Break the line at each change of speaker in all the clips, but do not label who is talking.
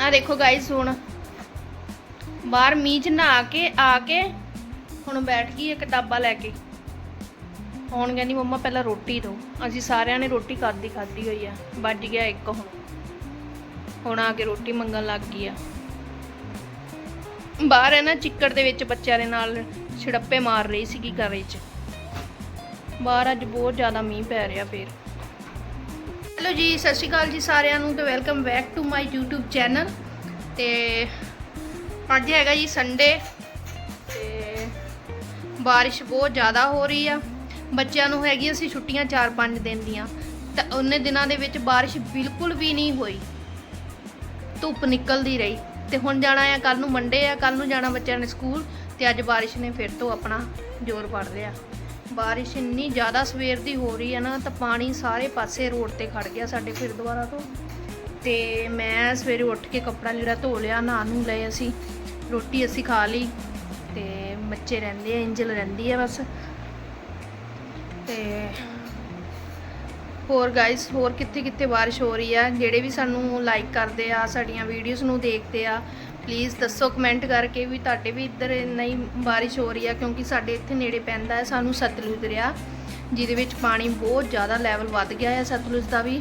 ਆ ਦੇਖੋ ਗਾਇਸ ਹੁਣ ਬਾਹਰ ਮੀਂਹ ਚ ਨਹਾ ਕੇ, ਆ ਕੇ ਹੁਣ ਬੈਠ ਗਈ ਹੈ ਕਿਤਾਬਾਂ ਲੈ ਕੇ। ਹੁਣ ਕਹਿੰਦੀ, ਮੰਮਾ, ਪਹਿਲਾਂ ਰੋਟੀ ਦਿਓ ਅਸੀਂ ਸਾਰਿਆਂ ਨੇ ਰੋਟੀ ਖਾਦੀ ਖਾਦੀ ਹੋਈ ਆ। ਵੱਜ ਗਿਆ ਇੱਕ ਹੁਣ। ਹੁਣ ਆ ਕੇ ਰੋਟੀ ਮੰਗਣ ਲੱਗ ਗਈ ਆ। ਬਾਹਰ ਹੈ ਨਾ, ਚਿੱਕੜ ਦੇ ਵਿੱਚ ਬੱਚਿਆਂ ਦੇ ਨਾਲ ਛਿੜੱਪੇ ਮਾਰ ਰਹੀ ਸੀਗੀ ਘਰੇ 'ਚ। ਬਾਹਰ ਅੱਜ ਬਹੁਤ ਜ਼ਿਆਦਾ ਮੀਂਹ ਪੈ ਰਿਹਾ ਫੇਰ। ਹੈਲੋ ਜੀ, ਸਤਿ ਸ਼੍ਰੀ ਅਕਾਲ ਜੀ ਸਾਰਿਆਂ ਨੂੰ ਤੇ welcome back to my YouTube channel ਤੇ ਅੱਜ ਹੈਗਾ ਜੀ ਸੰਡੇ ਤੇ ਬਾਰਿਸ਼ ਬਹੁਤ ਜ਼ਿਆਦਾ ਹੋ ਰਹੀ ਆ। ਬੱਚਿਆਂ ਨੂੰ ਹੈਗੀਆਂ ਸੀ ਛੁੱਟੀਆਂ 4-5 ਦਿਨ ਦੀਆਂ। ਤਾਂ ਉਹਨੇ ਦਿਨਾਂ ਦੇ ਵਿੱਚ ਬਾਰਿਸ਼ ਬਿਲਕੁਲ ਵੀ ਨਹੀਂ ਹੋਈ। ਧੁੱਪ ਨਿਕਲਦੀ ਰਹੀ। ਤੇ ਹੁਣ ਜਾਣਾ ਆ ਕੱਲ ਨੂੰ ਮੰਡੇ ਆ ਕੱਲ ਨੂੰ ਜਾਣਾ ਬੱਚਿਆਂ ਨੇ ਸਕੂਲ ਤੇ ਅੱਜ ਬਾਰਿਸ਼ ਨੇ ਫਿਰ ਤੋਂ ਆਪਣਾ ਜ਼ੋਰ ਫੜ ਲਿਆ। ਬਾਰਿਸ਼ ਇੰਨੀ ਜ਼ਿਆਦਾ ਸਵੇਰ ਦੀ ਹੋ ਰਹੀ ਹੈ ਨਾ, ਤਾਂ ਪਾਣੀ ਸਾਰੇ ਪਾਸੇ ਰੋਡ ਤੇ ਖੜ ਗਿਆ ਸਾਡੇ ਫਿਰ ਦੁਆਰਾ ਤੋਂ। ਤੇ ਮੈਂ ਸਵੇਰੇ ਉੱਠ ਕੇ ਕੱਪੜਾ ਲੀੜਾ ਧੋ ਲਿਆ ਨਹਾ ਨੂੰ ਲਏ ਅਸੀਂ, ਰੋਟੀ ਅਸੀਂ ਖਾ ਲਈ, ਤੇ ਬੱਚੇ ਰਹਿੰਦੇ ਆ, ਇੰਜਲ ਰਹਿੰਦੀ ਆ ਬਸ। ਤੇ ਹੋਰ ਗਾਇਸ ਹੋਰ ਕਿੱਥੇ ਕਿੱਥੇ ਬਾਰਿਸ਼ ਹੋ ਰਹੀ ਆ? ਜਿਹੜੇ ਵੀ ਸਾਨੂੰ ਲਾਈਕ ਕਰਦੇ ਆ, ਸਾਡੀਆਂ ਵੀਡੀਓਜ਼ ਨੂੰ ਦੇਖਦੇ ਆ ਪਲੀਜ਼ ਦੱਸੋ ਕਮੈਂਟ ਕਰਕੇ ਵੀ ਤੁਹਾਡੇ ਵੀ ਇੱਧਰ ਨਹੀਂ ਬਾਰਿਸ਼ ਹੋ ਰਹੀ ਆ, ਕਿਉਂਕਿ ਸਾਡੇ ਇੱਥੇ ਨੇੜੇ ਪੈਂਦਾ ਹੈ, ਸਾਨੂੰ ਸਤਲੁਜ ਦਰਿਆ, ਜਿਹਦੇ ਵਿੱਚ ਪਾਣੀ ਬਹੁਤ ਜ਼ਿਆਦਾ ਲੈਵਲ ਵੱਧ ਗਿਆ ਹੈ ਸਤਲੁਜ ਦਾ ਵੀ।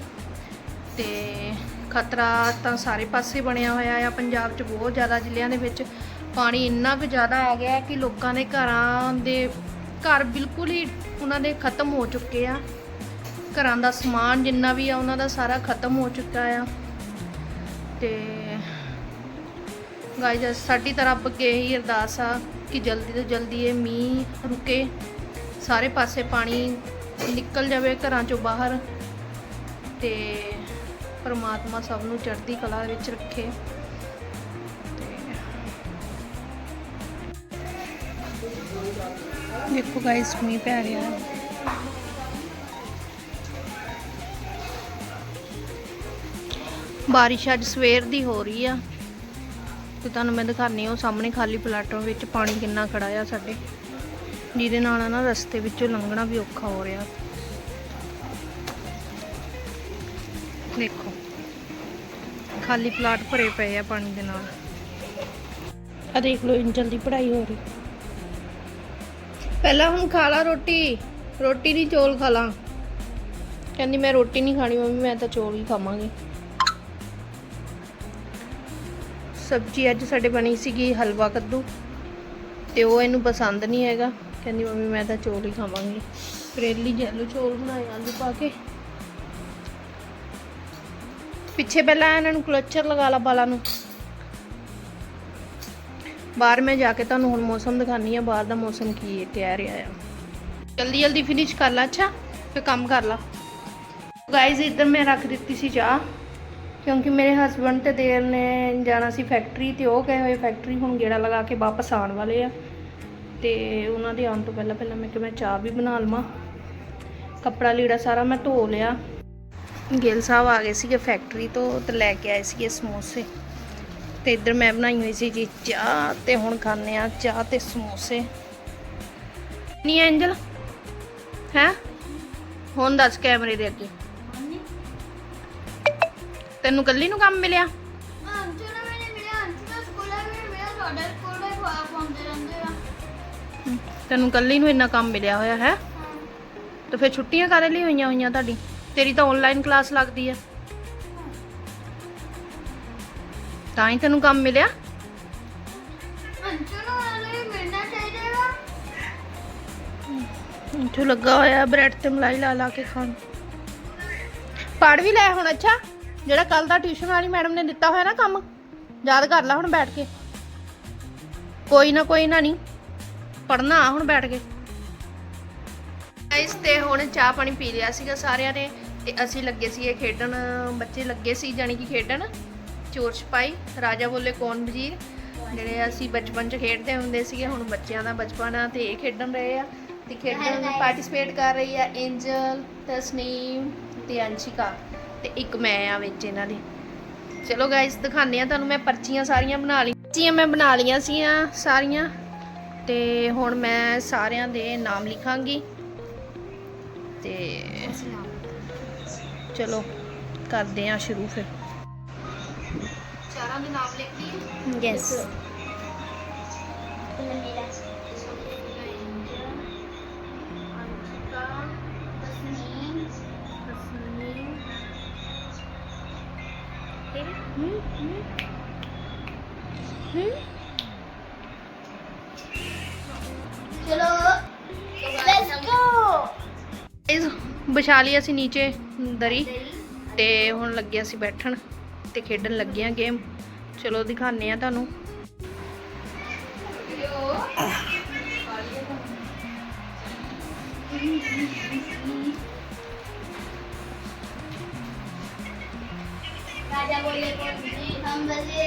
ਤੇ ਖਤਰਾ ਤਾਂ ਸਾਰੇ ਪਾਸੇ ਬਣਿਆ ਹੋਇਆ ਆ, ਪੰਜਾਬ 'ਚ ਬਹੁਤ ਜ਼ਿਆਦਾ ਜ਼ਿਲ੍ਹਿਆਂ ਦੇ ਵਿੱਚ ਪਾਣੀ ਇੰਨਾ ਕੁ ਜ਼ਿਆਦਾ ਆ ਗਿਆ ਕਿ ਲੋਕਾਂ ਦੇ ਘਰਾਂ ਦੇ ਘਰ ਬਿਲਕੁਲ ਹੀ ਉਹਨਾਂ ਦੇ ਖਤਮ ਹੋ ਚੁੱਕੇ ਆ। ਘਰਾਂ ਦਾ ਸਮਾਨ ਜਿੰਨਾ ਵੀ ਆ, ਉਹਨਾਂ ਦਾ ਸਾਰਾ ਖਤਮ ਹੋ ਚੁੱਕਾ ਆ। ਤੇ ਗਾਇਜ਼ ਸਾਡੀ ਤਰ੍ਹਾਂ ਅੱਗੇ ਇਹੀ ਅਰਦਾਸ ਆ ਕਿ ਜਲਦੀ ਤੋਂ ਜਲਦੀ ਇਹ ਮੀਂਹ ਰੁਕੇ, ਸਾਰੇ ਪਾਸੇ ਪਾਣੀ ਨਿਕਲ ਜਾਵੇ ਘਰਾਂ ਚੋਂ ਬਾਹਰ ਤੇ ਪਰਮਾਤਮਾ ਸਭ ਨੂੰ ਚੜ੍ਹਦੀ ਕਲਾ ਵਿੱਚ ਰੱਖੇ। ਤੇ ਦੇਖੋ ਗਾਇਸ ਮੀਂਹ ਪੈ ਰਿਹਾ ਹੈ। ਬਾਰਿਸ਼ ਅੱਜ ਸਵੇਰ ਦੀ ਹੋ ਰਹੀ ਆ। ਤੇ ਤੁਹਾਨੂੰ ਮੈਂ ਦਿਖਾਣੀ ਹਾਂ ਸਾਹਮਣੇ ਖਾਲੀ ਪਲਾਟਾਂ ਵਿੱਚ ਪਾਣੀ ਕਿੰਨਾ ਖੜਾ ਆ ਸਾਡੇ। ਜਿਹਦੇ ਨਾਲ ਨਾ ਰਸਤੇ ਵਿੱਚੋਂ ਲੰਘਣਾ ਵੀ ਔਖਾ ਹੋ ਰਿਹਾ। ਦੇਖੋ ਖਾਲੀ ਪਲਾਟ ਭਰੇ ਪਏ ਆ ਪਾਣੀ ਦੇ ਨਾਲ। ਆ ਦੇਖ ਲਓ ਇੰਜਲ ਦੀ ਪੜ੍ਹਾਈ ਹੋ ਰਹੀ। ਪਹਿਲਾਂ ਹੁਣ ਖਾ ਲਾ ਰੋਟੀ ਰੋਟੀ ਨਹੀਂ ਚੌਲ ਖਾ ਲਾ। ਕਹਿੰਦੀ ਮੈਂ ਰੋਟੀ ਨਹੀਂ ਖਾਣੀ ਮੰਮੀ ਮੈਂ ਤਾਂ ਚੌਲ ਹੀ ਖਾਵਾਂਗੀ। ਸਬਜ਼ੀ ਅੱਜ ਸਾਡੇ ਬਣੀ ਸੀਗੀ ਹਲਵਾ ਕੱਦੂ ਤੇ ਉਹ ਇਹਨੂੰ ਪਸੰਦ ਨਹੀਂ ਹੈਗਾ। ਕਹਿੰਦੀ ਮੰਮੀ ਮੈਂ ਤਾਂ ਚੌਲ ਹੀ ਖਾਵਾਂਗੀ। ਕਰੇਲੀ ਜੈਲੋ ਚੌਲ ਬਣਾਏ, ਆਲੂ ਪਾ ਕੇ। ਪਿੱਛੇ ਪਹਿਲਾਂ ਇਹਨਾਂ ਨੂੰ ਕਲਚਰ ਲਗਾ ਲਾ ਬਾਲਾਂ ਨੂੰ। ਬਾਹਰ ਮੈਂ ਜਾ ਕੇ ਤੁਹਾਨੂੰ ਹੁਣ ਮੌਸਮ ਦਿਖਾਨੀ ਆ, ਬਾਹਰ ਦਾ ਮੌਸਮ ਕੀ ਹੈ ਕਹਿ ਰਿਹਾ ਆ। ਜਲਦੀ ਜਲਦੀ ਫਿਨਿਸ਼ ਕਰ ਲਾ, ਅੱਛਾ? ਫਿਰ ਕੰਮ ਕਰ ਲਾ। ਗਾਇਜ਼ ਇੱਧਰ ਮੈਂ ਰੱਖ ਦਿੱਤੀ ਸੀ ਚਾਹ। ਕਿਉਂਕਿ ਮੇਰੇ ਹਸਬੰਡ ਤੇ ਦੇਰ ਨੇ ਜਾਣਾ ਸੀ ਫੈਕਟਰੀ ਤੇ ਉਹ ਗਏ ਹੋਏ ਫੈਕਟਰੀ ਹੁਣ ਗੇੜਾ ਲਗਾ ਕੇ ਵਾਪਸ ਆਉਣ ਵਾਲੇ ਆ। ਤੇ ਉਹਨਾਂ ਦੇ ਆਉਣ ਤੋਂ ਪਹਿਲਾਂ ਪਹਿਲਾਂ ਮੈਂ ਕਿ ਮੈਂ ਚਾਹ ਵੀ ਬਣਾ ਲਵਾਂ। ਕੱਪੜਾ ਲੀੜਾ ਸਾਰਾ ਮੈਂ ਧੋ ਲਿਆ। ਗਿੱਲ ਸਾਹਿਬ ਆ ਗਏ ਸੀਗੇ ਫੈਕਟਰੀ ਤੋਂ ਤੇ ਲੈ ਕੇ ਆਏ ਸੀਗੇ ਸਮੋਸੇ। ਤੇ ਇੱਧਰ ਮੈਂ ਬਣਾਈ ਹੋਈ ਸੀ ਜੀ ਚਾਹ ਤੇ ਹੁਣ ਖਾਣੇ ਆ ਚਾਹ ਤੇ ਸਮੋਸੇ। ਨਹੀਂ ਐਂਜਲ? ਹੈ? ਹੁਣ ਦੱਸ ਕੈਮਰੇ ਦੇ ਅੱਗੇ। ਤੈਨੂੰ ਕੱਲੀ ਨੂੰ ਕੰਮ ਮਿਲਿਆ?
ਅੰਚੂ ਨਾ ਮੈਨੇ ਮਿਲਿਆ ਅੰਚੂ ਦਾ ਸਕੂਲ ਹੈ ਵੀ ਮੇਰਾ ਤੁਹਾਡੇ ਸਕੂਲ ਦਾ ਖਵਾ ਪਾਉਂਦੇ ਰਹਿੰਦੇ ਆ।
ਤੈਨੂੰ ਕੱਲੀ ਨੂੰ ਇੰਨਾ ਕੰਮ ਮਿਲਿਆ ਹੋਇਆ ਹੈ? ਤੇ ਫਿਰ ਛੁੱਟੀਆਂ ਕਾਹਦੇ ਲਈ ਹੋਈਆਂ ਹੋਈਆਂ ਤੁਹਾਡੀ? ਤੇਰੀ ਤਾਂ ਆਨਲਾਈਨ ਕਲਾਸ ਲੱਗਦੀ ਆ। ਤਾਂ ਹੀ ਤੈਨੂੰ ਕੰਮ ਮਿਲਿਆ?
ਅੰਚੂ ਨੂੰ ਹਲੇ ਮਿਲਣਾ ਚਾਹੀਦਾ ਵਾ।
ਇੱਥੇ ਲੱਗਾ ਹੋਇਆ ਬ੍ਰੈਡ ਤੇ ਮਲਾਈ ਲਾ ਲਾ ਕੇ ਖਾਣ। ਪੜ ਵੀ ਲੈ ਹੁਣ ਅੱਛਾ? ਜਿਹੜਾ ਕੱਲ ਦਾ ਟਿਊਸ਼ਨ ਵਾਲੀ ਮੈਡਮ ਨੇ ਦਿੱਤਾ ਹੋਇਆ ਨਾ ਕੰਮ, ਯਾਦ ਕਰ ਲੈ ਹੁਣ ਬੈਠ ਕੇ। ਕੋਈ ਨਾ ਕੋਈ ਨਾ ਨਹੀਂ ਪੜਨਾ ਹੁਣ ਬੈਠ ਕੇ। ਇਸ ਤੇ ਹੁਣ ਚਾਹ ਪਾਣੀ ਪੀ ਲਿਆ ਸੀਗਾ ਸਾਰਿਆਂ ਨੇ, ਤੇ ਅਸੀਂ ਲੱਗੇ ਸੀ ਇਹ ਖੇਡਣ, ਬੱਚੇ ਲੱਗੇ ਸੀ ਜਾਣੀ ਕਿ ਖੇਡਣ। ਚੋਰ ਛਪਾਈ ਰਾਜਾ ਬੋਲੇ ਕੌਣ ਵਜ਼ੀਰ? ਜਿਹੜੇ ਅਸੀਂ ਬਚਪਨ 'ਚ ਖੇਡਦੇ ਹੁੰਦੇ ਸੀਗੇ, ਹੁਣ ਬੱਚਿਆਂ ਦਾ ਬਚਪਨ ਆ ਤੇ ਇਹ ਖੇਡਣ ਰਹੇ ਆ। ਤੇ ਖੇਡਣ ਨੂੰ ਪਾਰਟਿਸਿਪੇਟ ਕਰ ਰਹੀ ਆ ਐਂਜਲ ਤਸਨੀਮ ਤੇ ਅੰਸ਼ਿਕਾ। ਤੇ ਇੱਕ ਮੈਂ ਆ ਵਿੱਚ ਇਹਨਾਂ ਦੇ ਚਲੋ ਗਾਇਸ ਦਿਖਾਉਂਦੇ ਆ ਤੁਹਾਨੂੰ ਮੈਂ ਪਰਚੀਆਂ ਸਾਰੀਆਂ ਬਣਾ ਲਈ ਪਰਚੀਆਂ ਮੈਂ ਬਣਾ ਲਈਆਂ ਸੀਆਂ ਸਾਰੀਆਂ ਤੇ ਹੁਣ ਮੈਂ ਸਾਰਿਆਂ ਦੇ ਨਾਮ ਲਿਖਾਂਗੀ ਤੇ ਚਲੋ ਕਰਦੇ ਆ ਸ਼ੁਰੂ ਫਿਰ ਚਾਰਾ ਸਾਰਿਆਂ ਦੇ ਨਾਮ ਲਿਖ ਲਈਏ
ਯੈਸ ਮੇਰਾ
ਵਿਛਾ ਲਈ ਅਸੀਂ ਨੀਚੇ ਦਰੀ ਤੇ ਹੁਣ ਲੱਗੇ ਅਸੀਂ ਬੈਠਣ ਤੇ ਖੇਡਣ ਲੱਗੇ ਆ ਗੇਮ ਚਲੋ ਦਿਖਾਣੇ ਆ ਤੁਹਾਨੂੰ
राजा बोले कौन जी हम बोले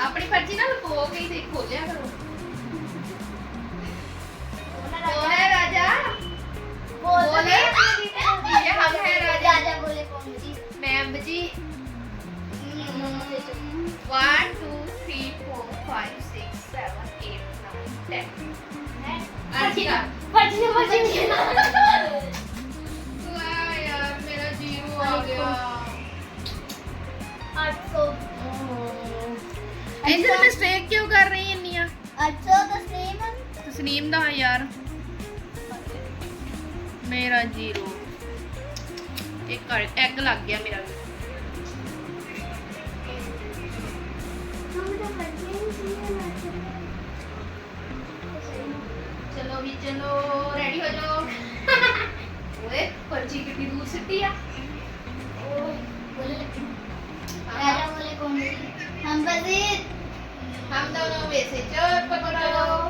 ਆਪਣੀ ਪਰਚੀ ਨਾ ਲੁਕੋ ਕੇ ਹੀ ਦੇਖ ਖੋਲਿਆ ਕਰੋ ਕੌਣ ਹੈ ਰਾਜਾ बोले? ये हम है राजा।
राजा बोले कौन जी
ਮੈਮ ਜੀ 1 2 3 4 5 6 7 8 9 10 ਅੰਸ਼ਿਕਾ
पची पची
ਤਸਨੀਮ ਦਾ ਯਾਰ ਮੇਰਾ ਜ਼ੀਰੋ ਇੱਕ ਐਗ ਲੱਗ ਗਿਆ ਮੇਰਾ ਚਲੋ ਵੀ ਚਲੋ ਰੈਡੀ ਹੋ ਜਾਓ ਓਏ ਪਰਚੀ ਕਿੱਡੀ ਦੂਰ ਸਿੱਟੀ ਆ
राजा बोले कौन जी हम वजीर
ਹਮ ਦੋਨੋਂ में से चोर पकड़ो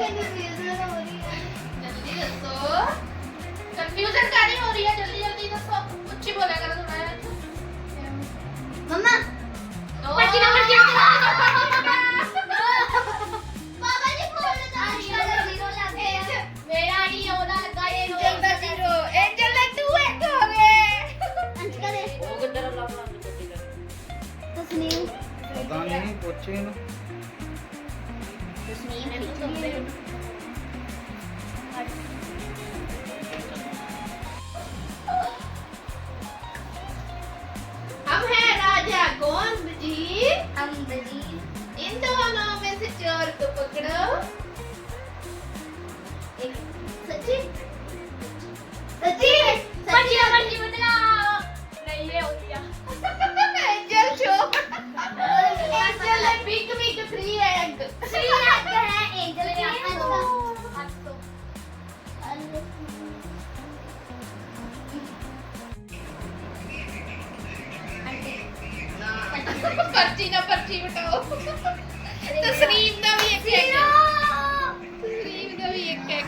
Interview.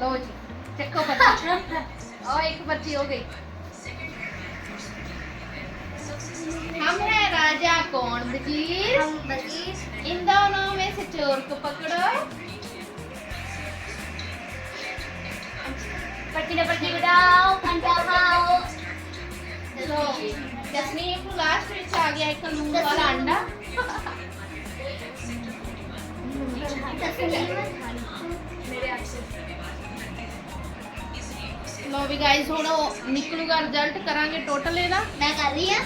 लो जी चक्को
पर्ची ओ एक पर्ची हो गई। हम है राजा कौन वज़ीर इन दोनों में से चोर को पकड़ो।
पट्टी ना पट्टी बिठाओ अंडा खाओ।
लो जसनी एक लास्ट रिच आ गया एक लून वाला अंडा। ਲੋ ਵੀ ਗਾਇਸ ਹੁਣ ਉਹ ਨਿਕਲੂਗਾ ਰਿਜ਼ਲਟ ਕਰਾਂਗੇ ਟੋਟਲ ਇਹਦਾ।
ਮੈਂ ਕਰ ਰਹੀ ਆ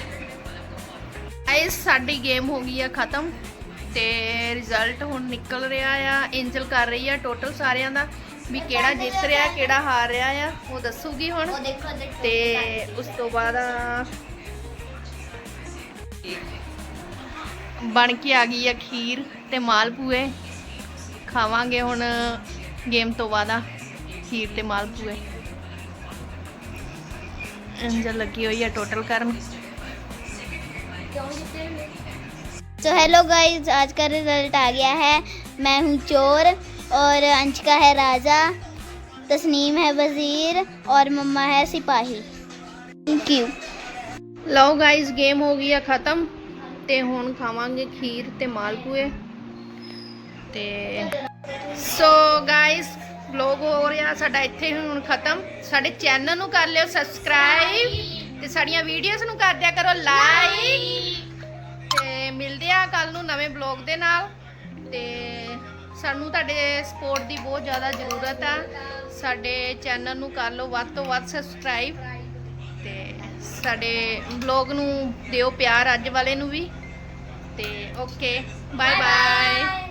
ਗਾਇਸ ਸਾਡੀ ਗੇਮ ਹੋ ਗਈ ਆ ਖਤਮ ਤੇ ਰਿਜ਼ਲਟ ਹੁਣ ਨਿਕਲ ਰਿਹਾ ਆ ਐਂਜਲ ਕਰ ਰਹੀ ਆ ਟੋਟਲ ਸਾਰਿਆਂ ਦਾ ਵੀ ਕਿਹੜਾ ਜਿੱਤ ਰਿਹਾ ਕਿਹੜਾ ਹਾਰ ਰਿਹਾ ਆ ਉਹ ਦੱਸੂਗੀ ਹੁਣ। ਤੇ ਉਸ ਤੋਂ ਬਾਅਦ ਬਣ ਕੇ ਆ ਗਈ ਆ ਖੀਰ ਤੇ ਮਾਲਪੂਏ ਖਾਵਾਂਗੇ ਹੁਣ ਗੇਮ ਤੋਂ ਬਾਅਦ ਖੀਰ ਤੇ ਮਾਲਪੂਏ ਅੰਜਲ ਲੱਗੀ ਹੋਈ ਆ ਟੋਟਲ ਕਰਨ
तो हेलो गाइस आज का रिजल्ट आ गया है मैं हूँ चोर और अंशिका है राजा तस्नीम है वजीर और मम्मा है सिपाही थैंक यू
ਲਓ ਗਾਇਸ ਗੇਮ ਹੋ ਗਈ ਆ ਖਤਮ ਤੇ ਹੁਣ ਖਾਵਾਂਗੇ ਖੀਰ ਤੇ ਮਾਲਪੂਏ ਤੇ ਸੋ ਗਾਇਸ ਵਲੌਗ ਹੋ ਰਿਹਾ, ਸਾਡਾ ਇੱਥੇ ਹੁਣ ਖਤਮ। ਸਾਡੇ ਚੈਨਲ ਨੂੰ ਕਰ ਲਿਓ ਸਬਸਕ੍ਰਾਈਬ ਤੇ ਸਾਡੀਆਂ ਵੀਡੀਓਜ਼ ਨੂੰ ਕਰ ਦਿਆ ਕਰੋ ਲਾਈਕ ਤੇ ਮਿਲਦੇ ਆ ਕੱਲ ਨੂੰ ਨਵੇਂ ਵਲੌਗ ਦੇ ਨਾਲ। ਤੇ ਸਾਨੂੰ ਤੁਹਾਡੇ ਸਪੋਰਟ ਦੀ ਬਹੁਤ ਜ਼ਿਆਦਾ ਜ਼ਰੂਰਤ ਆ। ਸਾਡੇ ਚੈਨਲ ਨੂੰ ਕਰ ਲਓ ਵੱਧ ਤੋਂ ਵੱਧ ਸਬਸਕ੍ਰਾਈਬ ਤੇ ਸਾਡੇ ਵਲੌਗ ਨੂੰ ਦਿਓ ਪਿਆਰ ਅੱਜ ਵਾਲੇ ਨੂੰ ਵੀ। ਤੇ ਓਕੇ ਬਾਏ ਬਾਏ